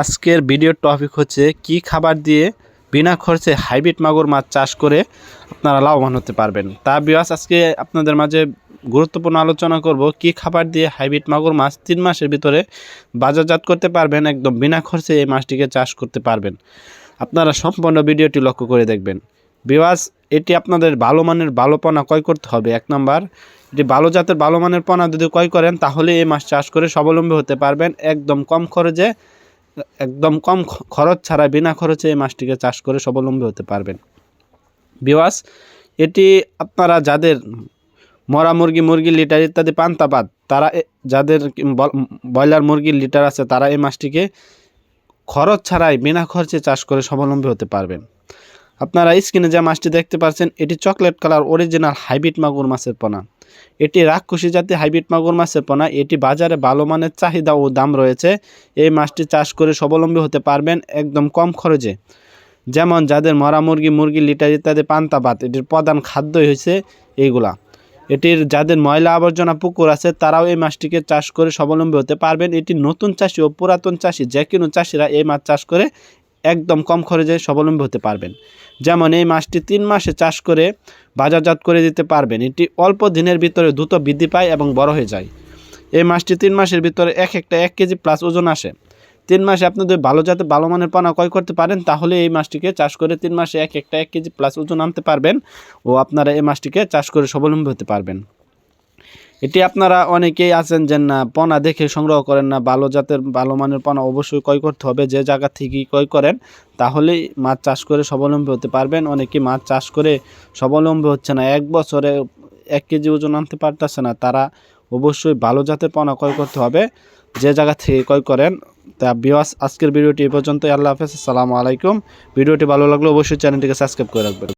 আজকের ভিডিওর টপিক হচ্ছে কি খাবার দিয়ে বিনা খরচে হাইব্রিড মাগুর মাছ চাষ করে আপনারা লাভবান হতে পারবেন। তা বিয়াস আজকে আপনাদের মাঝে গুরুত্বপূর্ণ আলোচনা করব কি খাবার দিয়ে হাইব্রিড মাগুর মাছ তিন মাসের ভিতরে বাজারজাত করতে পারবেন, একদম বিনা খরচে এই মাছটিকে চাষ করতে পারবেন। আপনারা সম্পূর্ণ ভিডিওটি লক্ষ্য করে দেখবেন। বিওয়াস এটি আপনাদের ভালো মানের ভালো পণা ক্রয় করতে হবে। এক নম্বর এটি ভালো জাতের ভালো মানের পণা যদি ক্রয় করেন, তাহলে এই মাছ চাষ করে স্বাবলম্বী হতে পারবেন, একদম কম খরচে একদম কম খরচ ছাড়া বিনা খরচে এই মাছটিকে চাষ করে স্বাবলম্বী হতে পারবেন। বিওয়াস এটি আপনারা যাদের মরা মুরগি মুরগি লিটার ইত্যাদি পান্তাবাদ তারা যাদের ব্রয়লার মুরগির লিটার আছে, তারা এই মাছটিকে খরচ ছাড়াই বিনা খরচে চাষ করে স্বাবলম্বী হতে পারবেন। আপনারা স্ক্রিনে যে মাছটি দেখতে পাচ্ছেন, এটি চকলেট কালার অরিজিনাল হাইব্রিড মাগুর মাছের পোনা। এটি রাক্ষসী জাতীয় হাইব্রিড মাগুর মাছের পোনা। এটি বাজারে ভালো মানের চাহিদা ও দাম রয়েছে। এই মাছটি চাষ করে স্বাবলম্বী হতে পারবেন একদম কম খরচে। যেমন যাদের মরা মুরগি মুরগি, লিটার ইত্যাদি পান্তা ভাত, এটির প্রধান খাদ্যই হয়েছে এইগুলা। এটির যাদের ময়লা আবর্জনা পুকুর আছে, তারাও এই মাছটিকে চাষ করে স্বাবলম্বী হতে পারবেন। এটি নতুন চাষি ও পুরাতন চাষি, যে কোনো চাষিরা এই মাছ চাষ করে একদম কম খরচে স্বাবলম্বী হতে পারবেন। যেমন এই মাছটি তিন মাসে চাষ করে বাজারজাত করে দিতে পারবেন। এটি অল্প দিনের ভিতরে দ্রুত বৃদ্ধি পায় এবং বড় হয়ে যায়। এই মাছটি তিন মাসের ভিতরে এক একটা এক কেজি প্লাস ওজন আসে। তিন মাসে আপনি যদি ভালো জাতে ভালো মানের পানা ক্রয় করতে পারেন, তাহলে এই মাছটিকে চাষ করে তিন মাসে এক একটা এক কেজি প্লাস ওজন আনতে পারবেন ও আপনারা এই মাছটিকে চাষ করে স্বাবলম্বী হতে পারবেন। এটি আপনারা অনেকেই আছেন যে না, পনা দেখে সংগ্রহ করেন না, ভালো জাতের, ভালো মানের পনা অবশ্যই ক্রয় করতে হবে, যে জায়গা থেকেই ক্রয় করেন, তাহলেই মাছ চাষ করে স্বাবলম্বী হতে পারবেন। অনেকে মাছ চাষ করে স্বাবলম্বী হচ্ছে না, এক বছরে এক কেজি ওজন আনতে পারতেছে না, তারা অবশ্যই ভালো জাতের পনা ক্রয় করতে হবে, যে জায়গা থেকে ক্রয় করেন। তা বিওয়াস আজকের ভিডিওটি এ পর্যন্ত আল্লাহ হাফেজ, আসসালামু আলাইকুম। ভিডিওটি ভালো লাগলে অবশ্যই চ্যানেলটিকে সাবস্ক্রাইব করে রাখবেন।